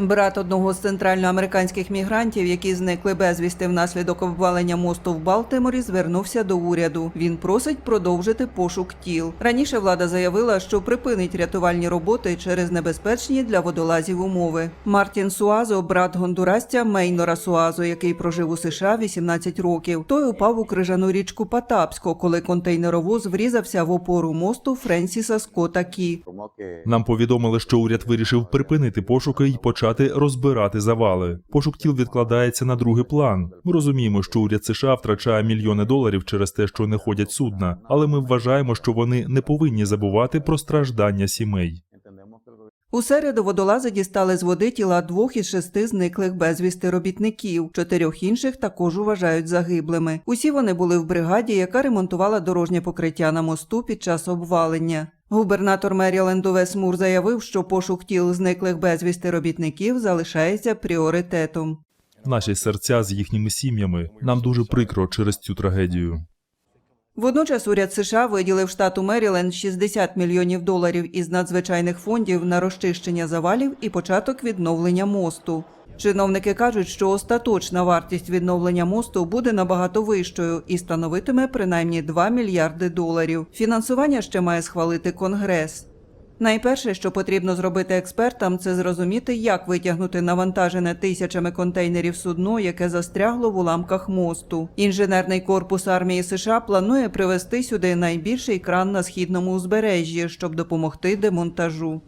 Брат одного з центральноамериканських мігрантів, які зникли безвісти внаслідок обвалення мосту в Балтиморі, звернувся до уряду. Він просить продовжити пошук тіл. Раніше влада заявила, що припинить рятувальні роботи через небезпечні для водолазів умови. Мартін Суазо, брат гондурасця Мейнора Суазо, який прожив у США 18 років. Той упав у крижану річку Потапсько, коли контейнеровоз врізався в опору мосту Френсіса Скотта Кі. Нам повідомили, що уряд вирішив припинити пошуки і почати розбирати завали. Пошук тіл відкладається на другий план. Ми розуміємо, що уряд США втрачає мільйони доларів через те, що не ходять судна, але ми вважаємо, що вони не повинні забувати про страждання сімей. У середу водолази дістали з води тіла двох із шести зниклих безвісти робітників. Чотирьох інших також вважають загиблими. Усі вони були в бригаді, яка ремонтувала дорожнє покриття на мосту під час обвалення. Губернатор Меріленду Вес Мур заявив, що пошук тіл зниклих безвісти робітників залишається пріоритетом. Наші серця з їхніми сім'ями. Нам дуже прикро через цю трагедію. Водночас уряд США виділив штату Меріленд 60 мільйонів доларів із надзвичайних фондів на розчищення завалів і початок відновлення мосту. Чиновники кажуть, що остаточна вартість відновлення мосту буде набагато вищою і становитиме принаймні 2 мільярди доларів. Фінансування ще має схвалити Конгрес. Найперше, що потрібно зробити експертам, це зрозуміти, як витягнути навантажене тисячами контейнерів судно, яке застрягло в уламках мосту. Інженерний корпус армії США планує привезти сюди найбільший кран на східному узбережжі, щоб допомогти демонтажу.